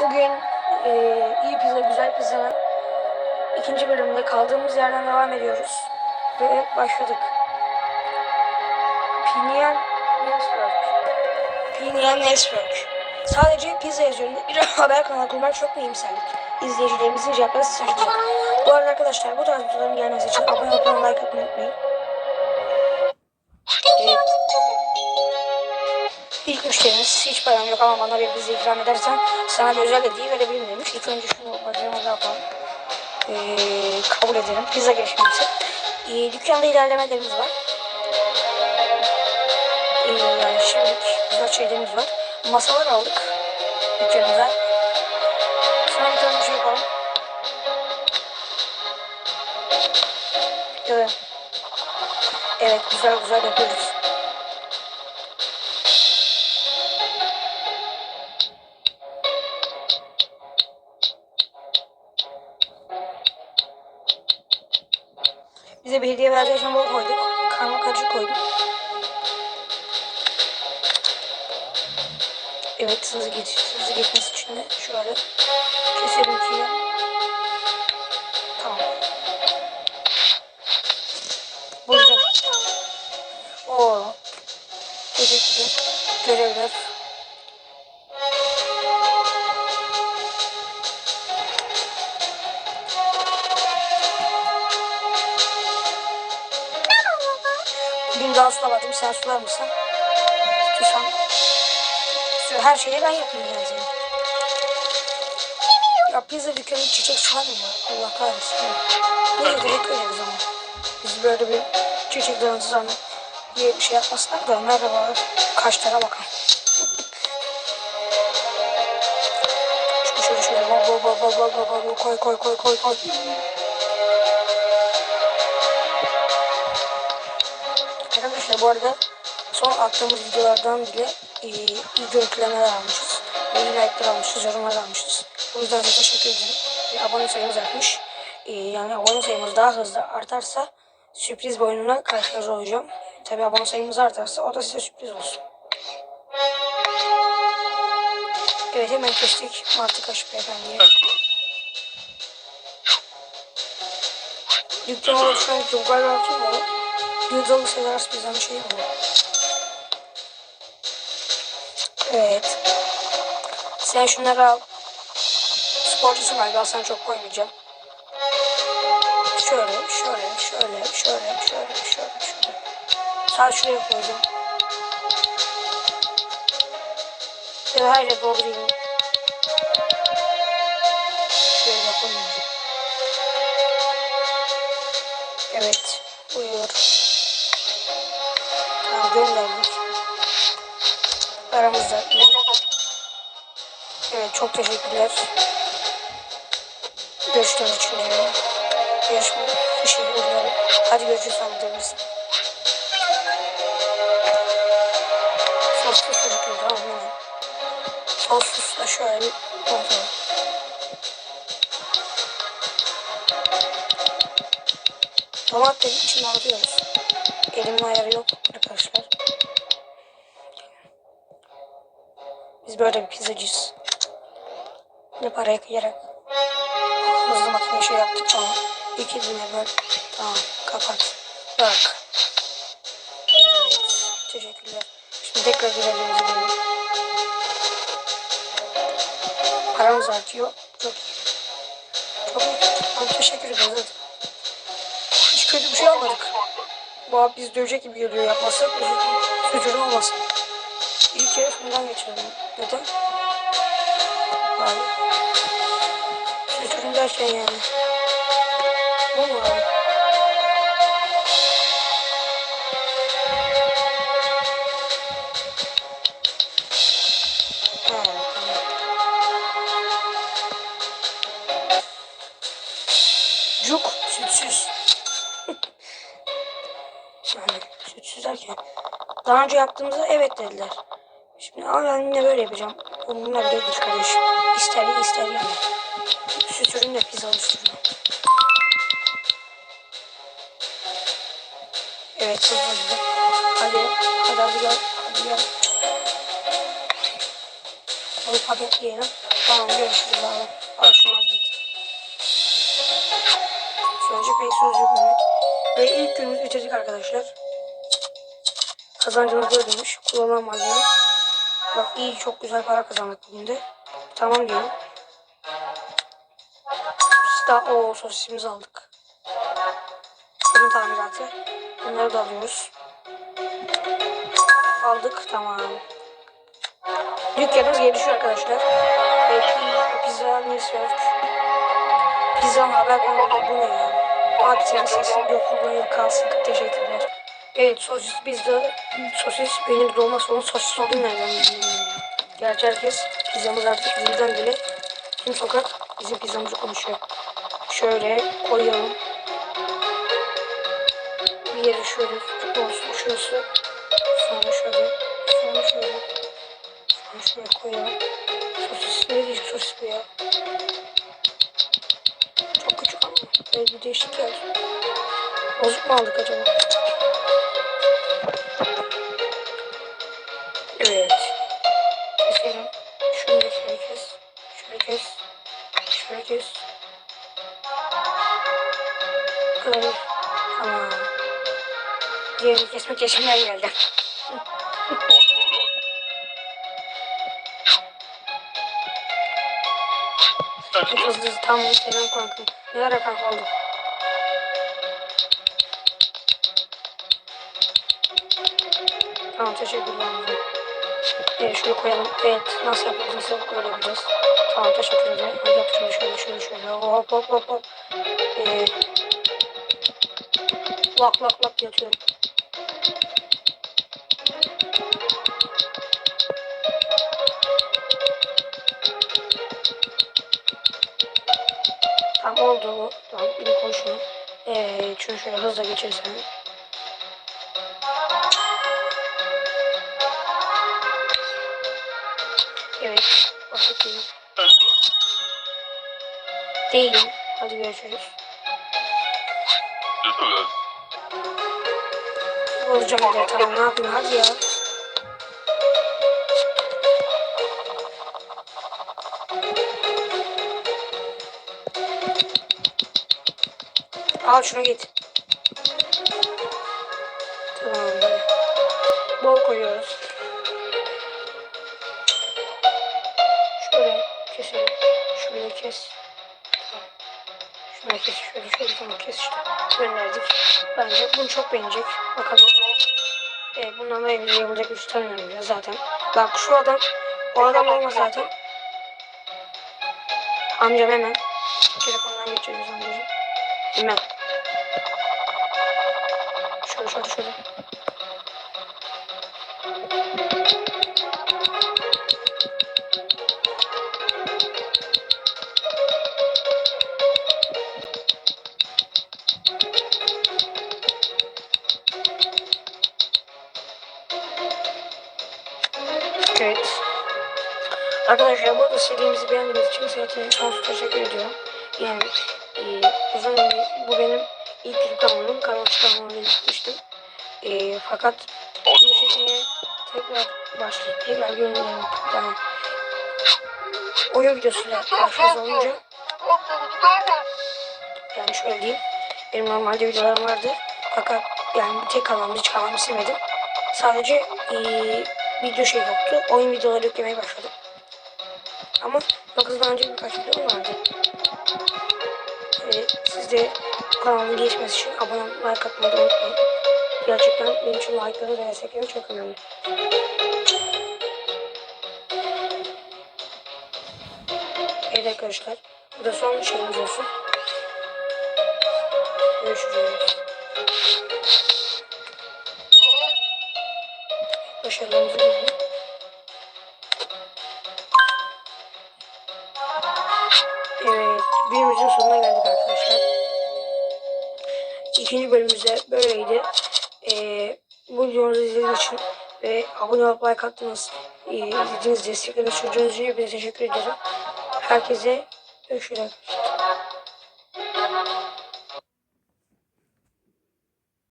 Bugün e, iyi pizza, güzel pizzanın ikinci bölümünde kaldığımız yerden devam ediyoruz. Ve başladık. Pinian Network. Pinian Network. Sadece pizza yazıyorum. Bir haber kanalı kurmak çok mühimsellik. İzleyicilerimizin cevapları sıcak. Bu arada arkadaşlar bu tarz videoların gelmesi için abone olup like atmayı unutmayın. Evet. İlk müşterimiz hiç param yok ama bana bir pizza ikram edersen sana bir özel hediye verebilirim demiş. İlk önce şunu bacağıma da yapalım. Ee, kabul ederim. Pizza geçmesi. Ee, dükkanda ilerlemelerimiz var. Ee, yani şimdi güzel şeylerimiz var. Masalar aldık dükkanımıza. Sonra bir tane şey yapalım. Evet. Evet güzel güzel yapıyoruz. Hediye verdiği için bol koyduk. Karma karışık koyduk. Evet hızlı geç, hızlı geçmesi için de şöyle keselim ki Tamam. Bulacağım. Oo. Teşekkürler. Görevler. Bugün daha sulamadım. Sen sular mısın? Her şeyi ben yani senin. Ya pizza dükkanı çiçek sular mı? Allah kahretsin. Neyse teşekkür ederiz ama. Biz böyle bir çiçek dağıntısı ama diye bir şey yapmasınlar da merhabalar. Kaşlara bakın. Şöyle şöyle bol bol bol bol bol bol koy koy koy koy koy. Arkadaşlar bu arada son attığımız videolardan bile e, iyi görüntülemeler almışız. İyi like'lar almışız, yorumlar almışız. O yüzden de teşekkür ederim. E, abone sayımız artmış. E, yani abone sayımız daha hızlı artarsa sürpriz bir oyununa karşınızda olacağım. Tabi abone sayımız artarsa o da size sürpriz olsun. Evet hemen kestik Martı Kaşık Beyefendi'ye. Dükkan oluşan çok galiba kim Yıldızlı Sedaris bizden bir şey mi? Evet. Sen şunları al. Sporcusun galiba sana çok koymayacağım. Şöyle, şöyle, şöyle, şöyle, şöyle, şöyle, şöyle. Sadece şuraya koyacağım. Ya da her yere doldurayım. Şöyle koyayım. Evet. Buyur. Gönderdik. Aramızda. Evet çok teşekkürler. Görüştüğünüz için de. Görüşmek Teşekkür ederim. Hadi görüşürüz anlatabilirsin. Sossuz çocuklar mı? Sossuz da şöyle bir kontrol. Domates için alıyoruz. Elimin ayarı yok Biz böyle bir pizzacıyız. Ne paraya kıyarak hızlı makine şey yaptık tamam. İki diline böl. Tamam kapat. Bak. Evet. Teşekkürler. Şimdi tekrar görevlerimizi görelim. Paramız artıyor. Çok iyi. Çok iyi. Çok teşekkür ederiz. Hiç kötü bir şey almadık. Bu abi biz dövecek gibi geliyor yapmasak. Suçun olmasın. İlk kere şundan geçirelim. Neden? Abi. Suçun derken yani. Bu mu abi? Cuk sütsüz. yani sütsüz derken. Daha önce yaptığımızda evet dediler. Şimdi ama ben böyle yapacağım. Bunlar bile değil kardeşim. İster ye ister yeme. Süt ürün de pizza oluşturma. Evet hızlı. Hadi hadi hadi gel. Hadi gel. Onu paketleyelim. Tamam görüşürüz abi. Al şunu al git. Sözcü pek sözcü günü. Ve ilk günümüzü bitirdik arkadaşlar. Kazancımız gördüğümüş. Kullanılan malzeme. Bak iyi çok güzel para kazandık bugün de. Tamam diyorum. Sta o sosisimizi aldık. Fırın tamiratı. Bunları da alıyoruz. Aldık tamam. Dükkanımız gelişiyor arkadaşlar. Pi- pizza Nesverk. Pizza haber kanalı bu ne ya? Abi senin sesin yok kullanıyor kalsın. Teşekkürler. Evet sosis bizde sosis benim de olmazsa onun sosis olduğunu nereden. Gerçi herkes pizzamız artık bizden bile tüm sokak bizim pizzamızı konuşuyor. Şöyle koyalım. Bir yere şöyle olsun şurası. Sonra şöyle. Sonra şöyle. Sonra şöyle koyalım. Sosis ne diyecek sosis bu ya? Çok küçük ama böyle bir değişik yer. Bozuk mu aldık acaba? Evet. Keselim. Da şöyle kes. Şöyle kes. Şöyle kes. Kadar. Tamam. Diğerini kesmek yaşımdan geldi. Hızlı hızlı tam selam kankam. Ne ara kanka oldu? Tamam teşekkürler. Evet şunu koyalım. Evet nasıl yapacağız? Nasıl böyle yapacağız? Tamam teşekkür ederim. Hadi yap şöyle şöyle şöyle. Hop hop hop hop. Ee, lak lak lak yatıyorum. Tamam oldu bu. Tamam bir koy şunu. Ee, şunu şöyle hızla geçirsen. Evet. Bakıp değilim. Değilim. Hadi görüşürüz. Bir de tamam ne yapayım hadi ya. Al şuna git. Keselim. Şöyle kes. Tamam. Kes. Şöyle şöyle tamam kes işte. Gönderdik. Bence bunu çok beğenecek. Bakalım. E, bundan da evde yapılacak şey tanıyorum ya zaten. Bak şu adam. O adam olmaz zaten. Amcam hemen. Telefondan geçiyoruz amcacığım. Hemen. Şöyle şöyle şöyle. Evet. Arkadaşlar bu arada serimizi beğendiğiniz için zaten sonsuz teşekkür ediyorum. Yani e, uzun bu benim ilk kanalım. Kanal çıkarmamı gitmiştim. E, fakat bu şekilde tekrar başlayıp tekrar görünüyorum. Yani oyun videosuyla karşınızda olunca yani şöyle diyeyim. Benim normalde videolarım vardı. Fakat yani tek kanalımda çıkarmamı istemedim. Sadece e, video şey yoktu. Oyun videoları yüklemeye başladım. Ama hızlı önce birkaç video vardı. Ee, siz de kanalın gelişmesi için abone like atmayı unutmayın. Gerçekten benim için like'ları ve destekleri çok önemli. Evet arkadaşlar. Bu da son şeyimiz olsun. Görüşürüz. Başarılarınızı dilerim. Evet, büyümüzün sonuna geldik arkadaşlar. İkinci bölümümüzde böyleydi. Ee, bu videomuzu izlediğiniz için ve abone olup like attınız. Ee, izlediğiniz destekleriniz için hepinize teşekkür ederim. Herkese görüşürüz.